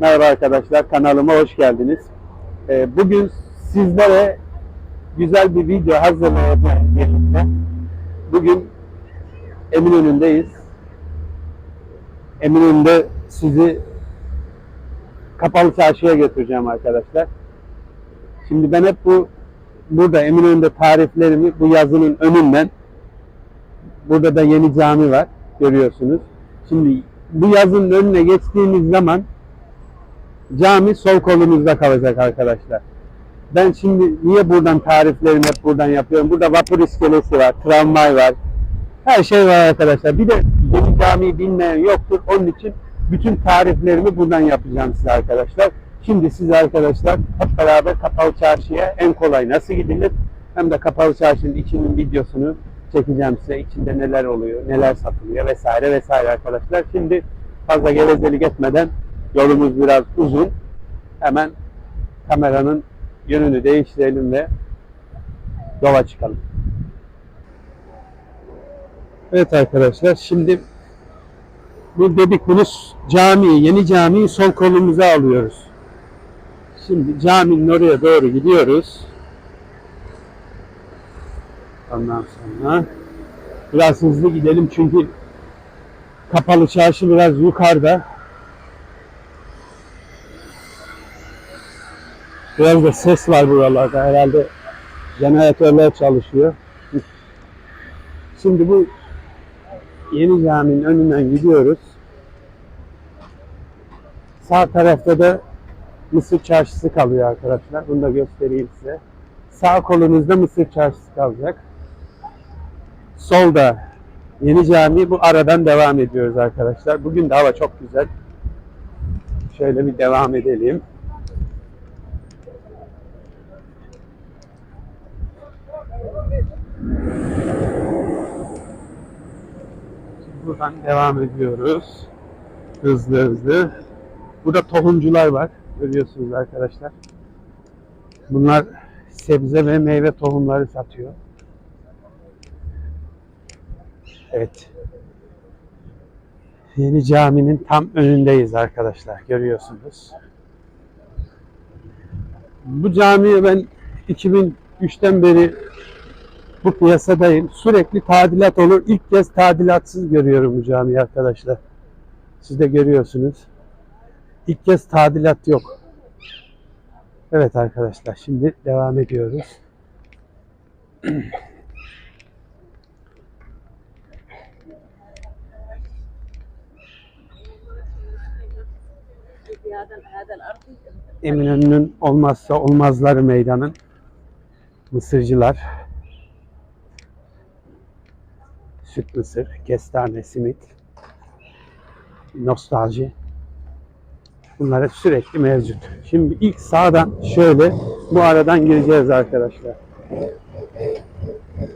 Merhaba arkadaşlar, kanalıma hoş geldiniz. Ee, bugün sizlere güzel bir video hazırlayacağım birlikte. Bugün Eminönü'ndeyiz. Eminönü'nde sizi kapalı çarşıya götüreceğim arkadaşlar. Şimdi ben hep bu burada Eminönü'nde tariflerimi bu yazının önünden burada da yeni cami var görüyorsunuz. Şimdi bu yazının önüne geçtiğimiz zaman cami sol kolumuzda kalacak arkadaşlar. Ben şimdi niye buradan tariflerimi hep buradan yapıyorum? Burada vapur iskelesi var, tramvay var. Her şey var arkadaşlar. Bir de yeni camiyi bilmeyen yoktur. Onun için bütün tariflerimi buradan yapacağım size arkadaşlar. Şimdi siz arkadaşlar hep beraber Kapalı Çarşı'ya en kolay nasıl gidilir? Hem de Kapalı Çarşı'nın içinin videosunu çekeceğim size. İçinde neler oluyor, neler satılıyor vesaire vesaire arkadaşlar. Şimdi fazla gevezelik etmeden yolumuz biraz uzun. Hemen kameranın yönünü değiştirelim ve yola çıkalım. Evet arkadaşlar şimdi bu dedik bunu camiyi, yeni camiyi sol kolumuza alıyoruz. Şimdi caminin oraya doğru gidiyoruz. Ondan sonra biraz hızlı gidelim çünkü kapalı çarşı biraz yukarıda. Biraz da ses var buralarda herhalde jeneratörler çalışıyor. Şimdi bu yeni caminin önünden gidiyoruz. Sağ tarafta da Mısır çarşısı kalıyor arkadaşlar. Bunu da göstereyim size. Sağ kolunuzda Mısır çarşısı kalacak. Solda yeni cami bu aradan devam ediyoruz arkadaşlar. Bugün de hava çok güzel. Şöyle bir devam edelim. Buradan devam ediyoruz. Hızlı hızlı. Burada tohumcular var. Görüyorsunuz arkadaşlar. Bunlar sebze ve meyve tohumları satıyor. Evet. Yeni caminin tam önündeyiz arkadaşlar. Görüyorsunuz. Bu camiye ben 2003'ten beri bu piyasadayım. Sürekli tadilat olur. İlk kez tadilatsız görüyorum bu camiyi arkadaşlar. Siz de görüyorsunuz. İlk kez tadilat yok. Evet arkadaşlar şimdi devam ediyoruz. Eminönü'nün olmazsa olmazları meydanın mısırcılar süt mısır, kestane, simit, nostalji bunlar hep sürekli mevcut. Şimdi ilk sağdan şöyle bu aradan gireceğiz arkadaşlar.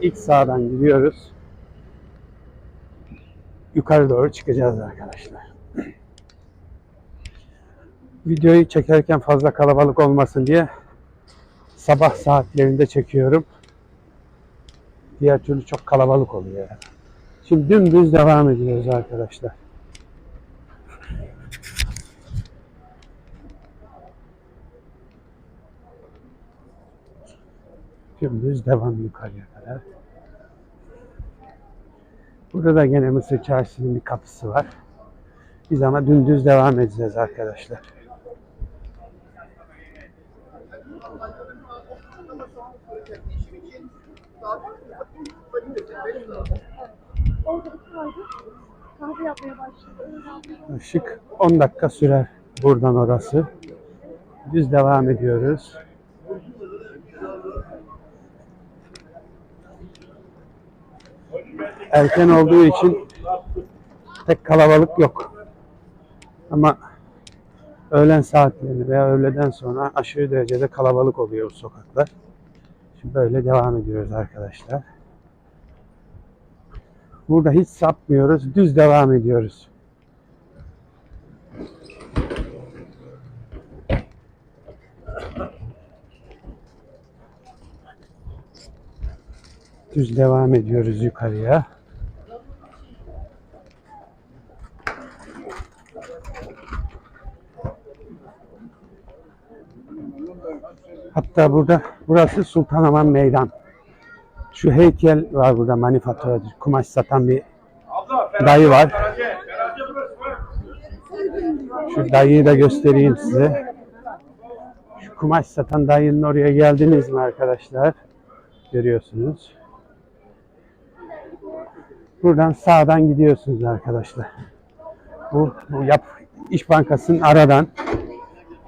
İlk sağdan giriyoruz. Yukarı doğru çıkacağız arkadaşlar. Videoyu çekerken fazla kalabalık olmasın diye sabah saatlerinde çekiyorum. Diğer türlü çok kalabalık oluyor. Şimdi dümdüz devam ediyoruz arkadaşlar. Dümdüz devam yukarıya kadar. Burada da gene Mısır Çarşısı'nın bir kapısı var. Biz ama dümdüz devam edeceğiz arkadaşlar. Başladı. Işık 10 dakika sürer buradan orası. Düz devam ediyoruz. Erken olduğu için pek kalabalık yok. Ama öğlen saatleri veya öğleden sonra aşırı derecede kalabalık oluyor bu sokaklar. Böyle devam ediyoruz arkadaşlar. Burada hiç sapmıyoruz. Düz devam ediyoruz. Düz devam ediyoruz yukarıya. Hatta burada burası Sultanahmet Meydan. Şu heykel var burada manifaturacı. Kumaş satan bir dayı var. Şu dayıyı da göstereyim size. Şu kumaş satan dayının oraya geldiniz mi arkadaşlar? Görüyorsunuz. Buradan sağdan gidiyorsunuz arkadaşlar. Bu, bu yap İş Bankası'nın aradan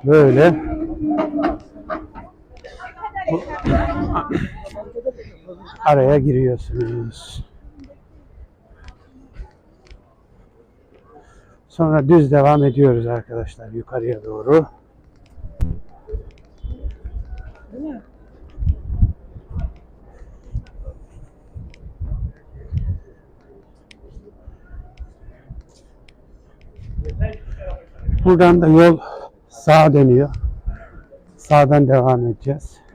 böyle araya giriyorsunuz. Sonra düz devam ediyoruz arkadaşlar yukarıya doğru. Buradan da yol sağa dönüyor. Sağdan devam edeceğiz.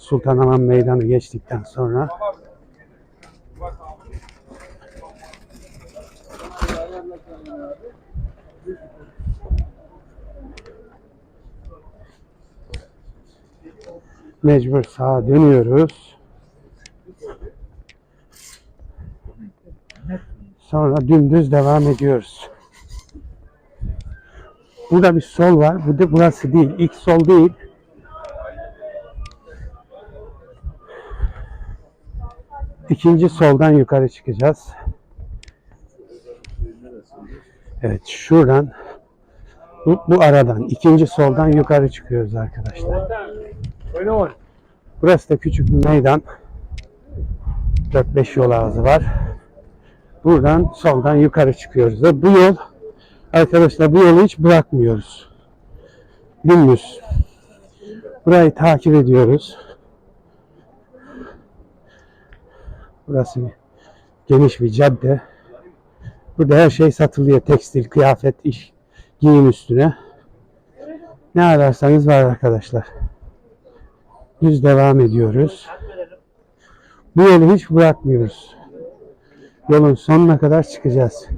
Sultanahmet Meydanı geçtikten sonra. Mecbur sağa dönüyoruz. Sonra dümdüz devam ediyoruz. Burada bir sol var. Bu da burası değil. İlk sol değil. İkinci soldan yukarı çıkacağız. Evet şuradan bu, bu aradan ikinci soldan yukarı çıkıyoruz arkadaşlar. Burası da küçük bir meydan. 4-5 yol ağzı var. Buradan soldan yukarı çıkıyoruz. Ve bu yol arkadaşlar bu yolu hiç bırakmıyoruz. Dümdüz. Burayı takip ediyoruz. Burası geniş bir cadde. Burada her şey satılıyor. Tekstil, kıyafet, iş, giyim üstüne. Ne ararsanız var arkadaşlar. Düz devam ediyoruz. Bu yolu hiç bırakmıyoruz. Yolun sonuna kadar çıkacağız.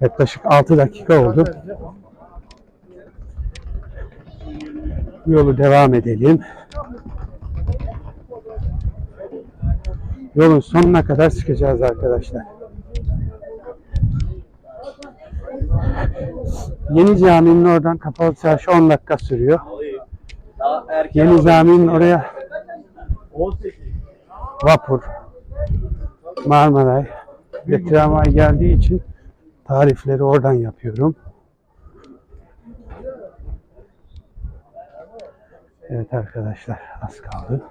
Yaklaşık 6 dakika oldu. Bu yolu devam edelim. Yolun sonuna kadar çıkacağız arkadaşlar. Yeni caminin oradan kapalı çarşı 10 dakika sürüyor. Yeni caminin oraya 18. vapur, Marmaray ve tramvay geldiği için tarifleri oradan yapıyorum. Evet arkadaşlar az kaldı.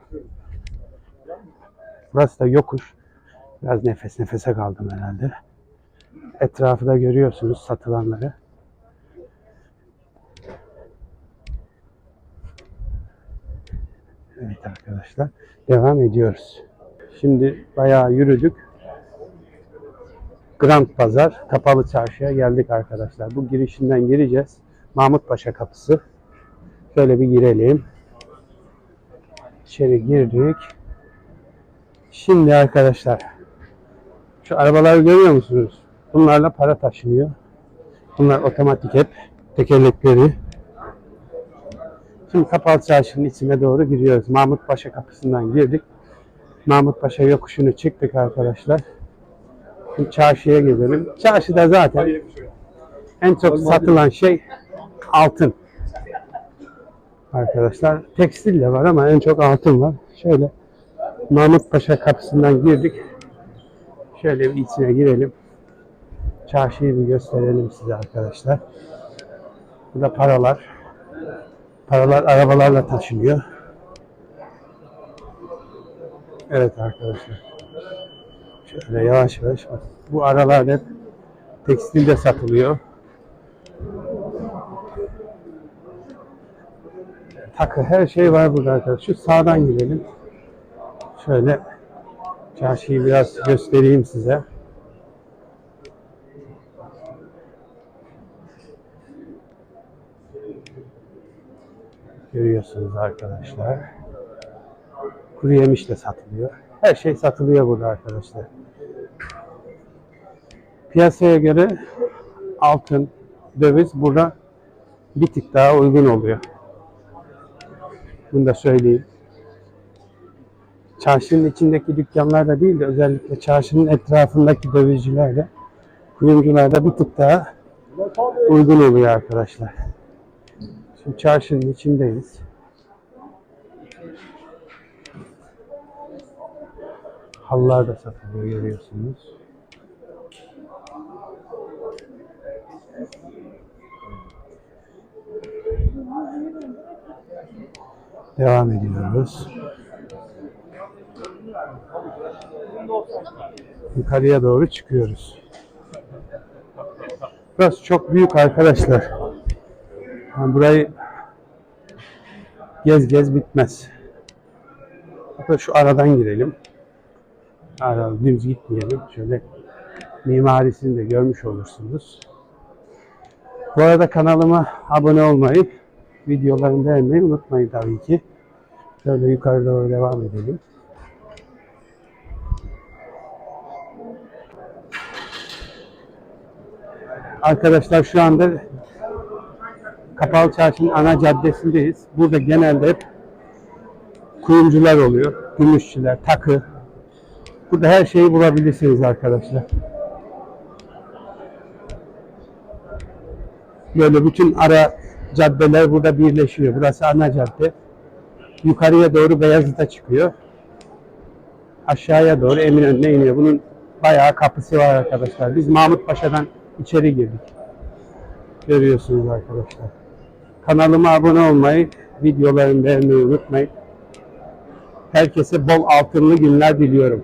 Burası da yokuş. Biraz nefes nefese kaldım herhalde. Etrafı da görüyorsunuz satılanları. Evet arkadaşlar devam ediyoruz. Şimdi bayağı yürüdük. Grand Pazar, Kapalı Çarşı'ya geldik arkadaşlar. Bu girişinden gireceğiz. Mahmut Paşa kapısı. Şöyle bir girelim. İçeri girdik. Şimdi arkadaşlar şu arabaları görüyor musunuz? Bunlarla para taşınıyor. Bunlar otomatik hep tekerlekleri. Şimdi Kapalı Çarşı'nın içine doğru giriyoruz. Mahmut Paşa kapısından girdik. Mahmut Paşa yokuşunu çıktık arkadaşlar. Şimdi çarşıya gidelim. Çarşıda zaten en çok satılan şey altın. Arkadaşlar tekstil de var ama en çok altın var. Şöyle Mahmut Paşa kapısından girdik. Şöyle bir içine girelim. Çarşıyı bir gösterelim size arkadaşlar. Burada paralar. Paralar arabalarla taşınıyor. Evet arkadaşlar. Şöyle yavaş yavaş. Bu aralar hep tekstilde satılıyor. Takı her şey var burada arkadaşlar. Şu sağdan gidelim. Şöyle çarşıyı biraz göstereyim size. Görüyorsunuz arkadaşlar. Kuru yemiş de satılıyor. Her şey satılıyor burada arkadaşlar. Piyasaya göre altın, döviz burada bir tık daha uygun oluyor. Bunu da söyleyeyim. Çarşının içindeki dükkanlarda değil de özellikle çarşının etrafındaki dövizcilerde, kuyumcularda bir tık daha uygun oluyor arkadaşlar. Şimdi çarşının içindeyiz. Halılar da satılıyor görüyorsunuz. Devam ediyoruz. Yukarıya doğru çıkıyoruz. Burası çok büyük arkadaşlar. Yani burayı gez gez bitmez. Hatta şu aradan girelim. Aradan düz gitmeyelim. Şöyle mimarisini de görmüş olursunuz. Bu arada kanalıma abone olmayı, videolarımı beğenmeyi unutmayın tabii ki. Şöyle yukarı doğru devam edelim. Arkadaşlar şu anda Kapalı Çarşı'nın ana caddesindeyiz. Burada genelde hep kuyumcular oluyor. Gümüşçüler, takı. Burada her şeyi bulabilirsiniz arkadaşlar. Böyle bütün ara caddeler burada birleşiyor. Burası ana cadde. Yukarıya doğru Beyazıt'a çıkıyor. Aşağıya doğru Eminönü'ne iniyor. Bunun bayağı kapısı var arkadaşlar. Biz Mahmut Paşa'dan içeri girdik. Görüyorsunuz arkadaşlar. Kanalıma abone olmayı, videolarımı beğenmeyi unutmayın. Herkese bol altınlı günler diliyorum.